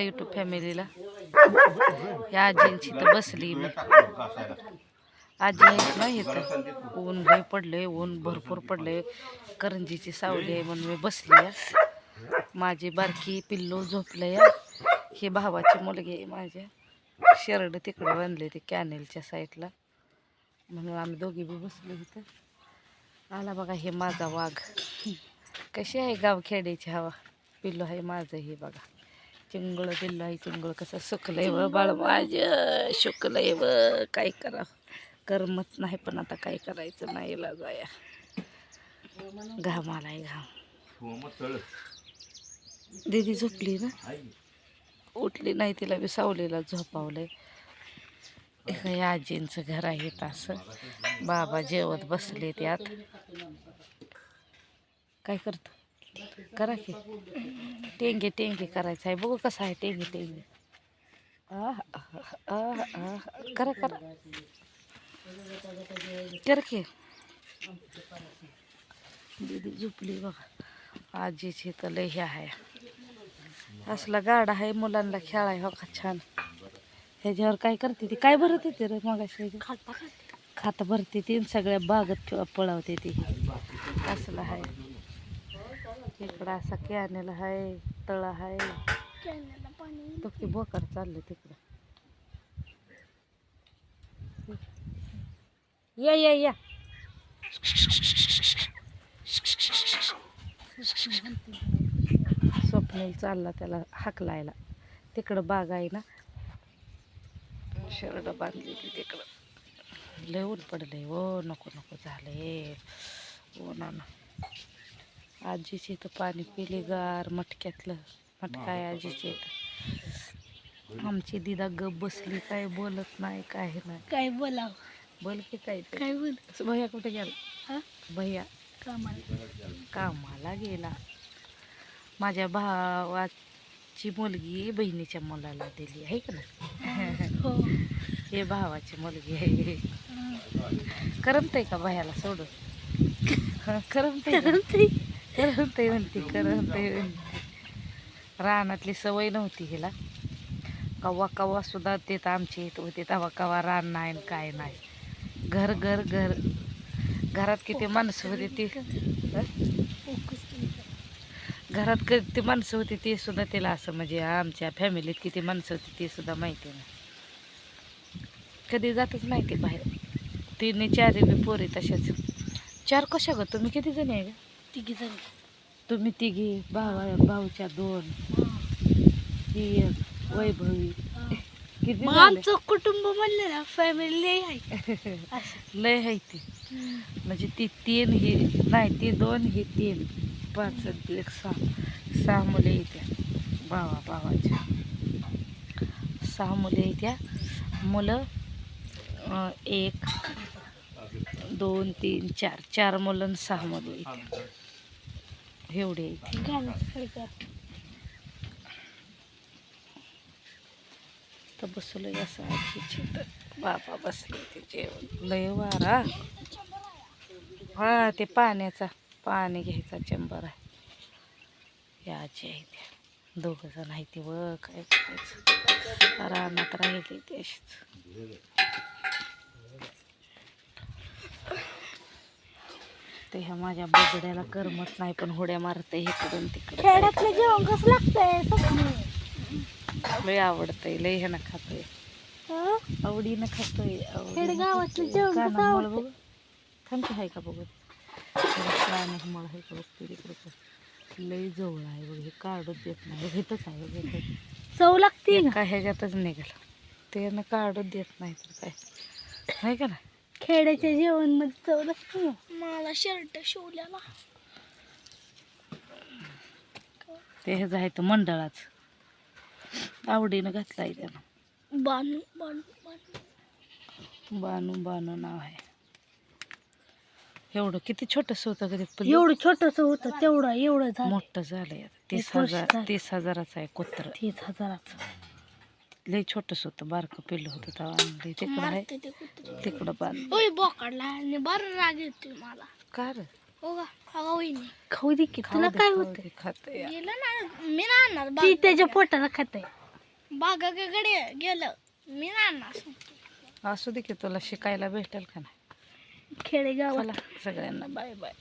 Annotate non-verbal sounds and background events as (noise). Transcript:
YouTube फॅमिलीला या आजींची तर बसली मी. आजी ना इथं. ऊन लय पडलंय ऊन भरपूर पडलंय. करंजीची सावली आहे म्हणून मी बसली आहे. माझी बारकी पिल्लू झोपलं या हे भावाची मुलगी आहे माझ्या शेरड तिकडे बांधले ते कॅनेलच्या साईडला. म्हणून आम्ही दोघी बी बसलो इथं. आला बघा हे माझा वाघ. कशी आहे गावखेड्याची हवा? पिल्लू आहे माझं हे बघा. चिंगळ पिल्लू आहे चिंगळ कसं सुकलंय व बाळ माझं शुकलंय व काय करावं करमत नाही पण आता काय करायचं नाही जाया. घाम आलाय घाम. दीदी झोपली ना? उठली नाही तिला बी सावलीला झोपावलंय. एका आजींचं घर आहे असं. बाबा जेवत बसले त्यात काय करतो? करा की टेंगे टेंगे करायचं आहे. बघू कसं आहे. टेंगे टेंगे. आह, आह. करा करा कर. की दीदी झोपली बघा. आजीची तर लय हे आहे. असला गाडा आहे मुलांना खेळाय हो का? छान. ह्याच्यावर काय करते ती? काय भरत येते रे मग खात भरते. ती सगळ्या बागत ठेवा पळवते ती. असलं आहे. इकडं असा कॅनेल आहे तळ आहे तो की बोकर चाललं तिकडं. या या या. स्वप्नील चालला त्याला हाकलायला. तिकडं बाग आहे ना. शर्ट बांधली ती तिकडं. लय ऊन पडलंय. ओ नको नको झालंय. ओ ना ना आजीची इथं पाणी पिले गार मटक्यातलं. मटका आहे आजीची इथं. आमची दिदा गप बसली काय बोलत नाही काय नाही. काय बोलाव? बोल की काय. काय बोल? भैया कुठे गेला? हा? भैया. कामाला. कामाला गेला. माझ्या भावाची मुलगी बहिणीच्या मुलाला दिली आहे का ना हो. हे भावाची मुलगी आहे. करमतय का भयाला सोडून? हं, करमतय. करमते म्हणते करमते म्हणते. रानातली सवय नव्हती हिला. कव्वा कव्वा सुद्धा ते तर आमची इथं होते तवा कवा रान नाही काय नाही. घर घर घर. घरात किती माणसं होती ती. घरात किती माणसं होती ते सुद्धा तिला असं म्हणजे आमच्या फॅमिलीत किती माणसं होती ते सुद्धा माहिती नाही. कधी जातच नाही ती बाहेर. तिने चारी बी पोरी तशाच. चार कशा ग? तुम्ही किती जणी आहे तिघी जण. तुम्ही तिघी भावा भाऊच्या दोन. ही एक वैभवी. किती मग झाले? आमचं कुटुंब म्हणलं ना फॅमिली आहे. (laughs) असं. लय आहे ती. म्हणजे ती तीन ही नाही ती दोन ही तीन. पाच आणि एक सहा. सहा मुले येत्या भावा भावाच्या. सहा मुले येत्या मुलं अं, एक दोन तीन चार चार मुलं सहा मुलं येत्या एवढे तर बसलो असं आजीची तर. बाबा बसले ते जेवण. लय वारा. हा ते पाण्याचा पाणी घ्यायचा चंबर आहे. या आजी आहे त्या. दोघं जण आहे ते. व काय करायचं? रानात राहिले ते अशीच. ते ह्या माझ्या बगड्याला करमत नाही पण होड्या मारते इकडून तिकडं खेड्यातलं जेवण कसं लागतंय? लय आवडतंय लय ह्यानं खातोय हं? आवडीनं खातोय खेडेगावातलं खातोय. जेवण का कसं ना मळ आवडतंय? बघू थांब की का का बघते तिकडे का. लय जवळ आहे बघ हे काढूच देत नाही घेतच आहे बघ इथं. चव लागते काय ह्याच्यातच निघाल ते ना काढूच देत नाही तर काय आहे का ना खेड्याच्या जेवणमध्ये चव लागते मला शर्ट शिवल्याला ते ह्याचं आहे तर मंडळाच. आवडीनं घातलं आहे त्यानं. बानू बानू बानू. बानू बानू नाव आहे. एवढं किती छोटंसं होतं कधी? एवढं छोटस होतं तेवढं एवढं झालं. मोठं झालंय. तीस हजार. तीस हजाराचं आहे कुत्र. तीस हजाराचं. लय छोटस होतं बारकं पिल्लं होतं तेव्हा. आणलंय तिकडं आहे. मारते ते कुत्रे. तिकडं ओय बोकाडला. आणि बरं राग येतोय मला. का रे? हो का? अगं वहिनी खाऊ दे की तुला काय? खात गेलं ना मी आणणार ती त्याच्या पोटाला खात. बागाकडे गेलं मी नाना असू दे की तुला शिकायला भेटेल का नाही? खेडेगाव चला सगळ्यांना बाय बाय.